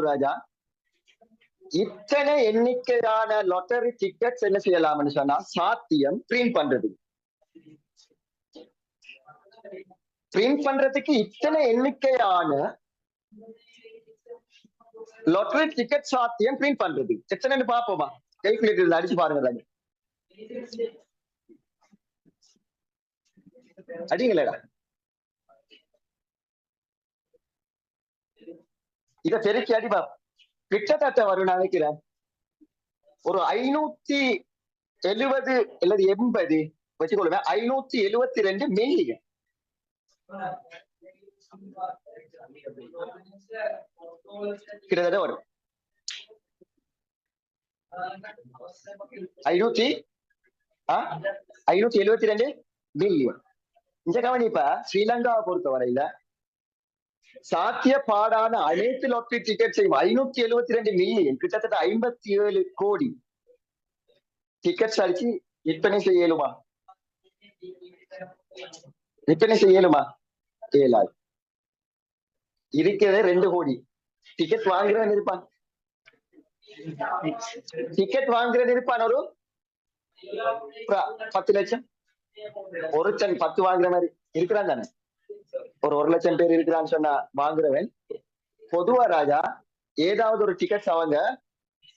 ராஜா. இத்தனை எண்ணிக்கையான lottery tickets என்ன செய்யலாம்னு சொன்னா சாத்தியம் பிரிண்ட் பண்றது. பிரிண்ட் பண்றதுக்கு இத்தனை எண்ணிக்கையான லாட்டரி டிக்கெட் சாத்தியம் பிரிண்ட் பண்றது. எத்தனைன்னு பாப்போமா கேல்குலேட்டர் அடிச்சு பாருங்க ராஜா அடிங்களேடா. இத பெருக்கி அடிப்பா கிட்டத்தட்ட வரும் நினைக்கிறேன் ஒரு ஐநூத்தி எழுபது அல்லது எண்பது வச்சுக்கொள்ளுங்க ஐநூத்தி எழுபத்தி ரெண்டு மில்லியன். கிட்டத்தட்ட வரும். ஐநூத்தி ஐநூத்தி எழுபத்தி ரெண்டு மில்லியன். இந்த கவனிப்பா ஸ்ரீலங்காவை பொறுத்த வரையில சாத்தியப்பாடான அனைத்து லாட்டரி டிக்கெட்ஸையும் ஐநூத்தி எழுபத்தி ரெண்டு மில்லியன் கிட்டத்தட்ட ஐம்பத்தி ஏழு கோடி டிக்கெட்ஸ் அடிச்சு விற்பனை செய்யலுமா? விற்பனை செய்யலுமா? இயலாது இருக்கிறதே ரெண்டு கோடி. டிக்கெட் வாங்குறவன் இருப்பான். டிக்கெட் வாங்குறவன் இருப்பான் ஒரு பத்து லட்சம். ஒருத்தன் பத்து வாங்குற மாதிரி இருக்கிறான் தானே. ஒரு ஒரு லட்சம் பேர் இருக்கிறான்னு சொன்னா வாங்குறவன். பொதுவா ராஜா ஏதாவது ஒரு டிக்கெட்ஸ் அவங்க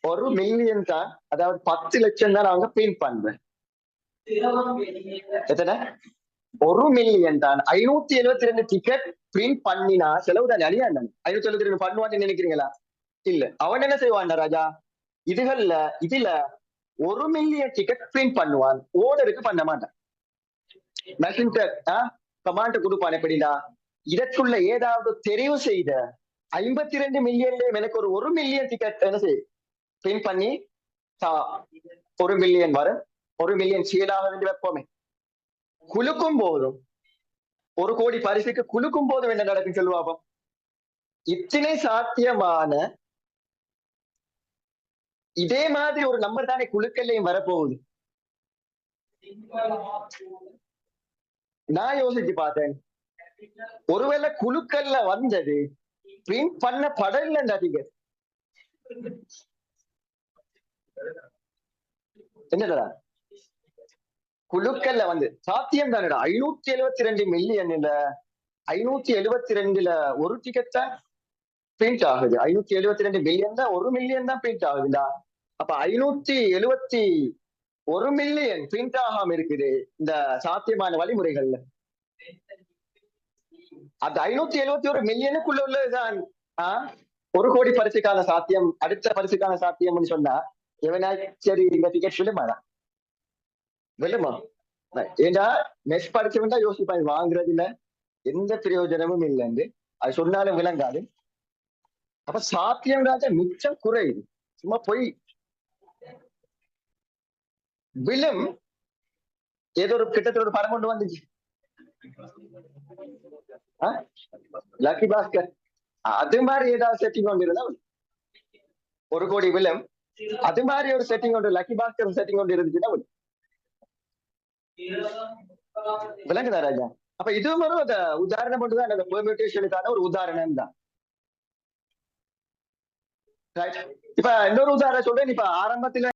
ஒரு மில்லியன் தான் அதாவது பத்து லட்சம் தான் அவங்க பிரிண்ட் பண்றேன் எத்தனை? ஒரு மில்லியன் தான். ஐநூத்தி எழுபத்தி ரெண்டு டிக்கெட் பிரிண்ட் பண்ணினா செலவு தானே நிறைய ஐநூத்தி எழுபத்தி ரெண்டு பண்ணுவான்னு நினைக்கிறீங்களா? இல்ல. அவன் என்ன செய்வான் ராஜா? இதுகள்ல இதுல ஒரு மில்லியன் டிக்கெட் பிரிண்ட் பண்ணுவான். ஓடருக்கு பண்ண மாட்டான். மெசஞ்சர் கமாண்ட் கொடுப்பான் எப்படின்னா இதற்குள்ள ஏதாவது தெரிவு செய்த ஐம்பத்தி ரெண்டு மில்லியன்ல எனக்கு ஒரு ஒரு மில்லியன் டிக்கெட் என்ன செய் பின் பண்ணி தா- ஒரு மில்லியன் வரும். ஒரு மில்லியன் சீலாக வேண்டி வைப்போமே. குலுக்கும் போதும் ஒரு கோடி பரிசுக்கு குலுக்கும் போதும் என்ன நடக்கும் சொல்லுவாபம் இத்தனை சாத்தியமான இதே மாதிரி ஒரு நம்பர் தானே குழுக்கள்லையும் வரப்போகுது. நான் யோசிச்சு பார்த்தேன். ஒருவேளை குழுக்கள்ல வந்தது பிரிண்ட் பண்ண படல நடிகர். என்னடா? குழுக்கள்ல வந்து சாத்தியம் தானடா? ஐநூத்தி எழுபத்தி ரெண்டு மில்லியன்ல ஐநூத்தி எழுபத்தி ரெண்டுல ஒரு டிக்கெட் தான் பிரிண்ட் ஆகுது. ஐநூத்தி எழுபத்தி ரெண்டு மில்லியன் தான் ஒரு மில்லியன் தான் பிரிண்ட் ஆகுதுடா. அப்ப ஐநூத்தி எழுபத்தி ஒரு மில்லியன் பிரிண்ட் ஆகாம இருக்குது இந்த சாத்தியமான வழிமுறைகள்ல. அந்த ஐநூத்தி எழுபத்தி ஒரு மில்லியனுக்குள்ள உள்ளதுதான் ஆஹ், ஒரு கோடி பரிசுக்கான சாத்தியம் அடுத்த பரிசுக்கான சாத்தியம்னு சொன்னா எவனா சரி இந்த டிக்கெட் விழுமாடா விழுமா? ஏண்டா நெக்ஸ்ட் படிச்சவன் தான் யோசிப்பான் வாங்குறதுல எந்த பிரயோஜனமும் இல்லைன்னு. அது சொன்னாலும் விளங்காது. அப்ப சாத்தியம் ராஜா மிச்சம் குறையுது சும்மா போய். விழும். ஏதோ ஒரு கிட்டத்தட்ட ஒரு படம் கொண்டு வந்துச்சு. லக்கி பாஸ்கர் அது மாதிரி ஏதாவது செட்டிங் கொண்டு இருந்தா ஒரு கோடி வில்லம். அது மாதிரி ஒரு செட்டிங் ஒன்று லக்கி பாஸ்கர் செட்டிங் ஒன்று இருந்துச்சுன்னா விளங்குதா ராஜா? அப்ப இதுவும் ஒரு உதாரணம் மட்டும்தான் அந்த பெர்மியூட்டேஷனுக்கான ஒரு உதாரணம் தான். இப்ப இன்னொரு உதாரணம் சொல்றேன். இப்ப ஆரம்பத்துல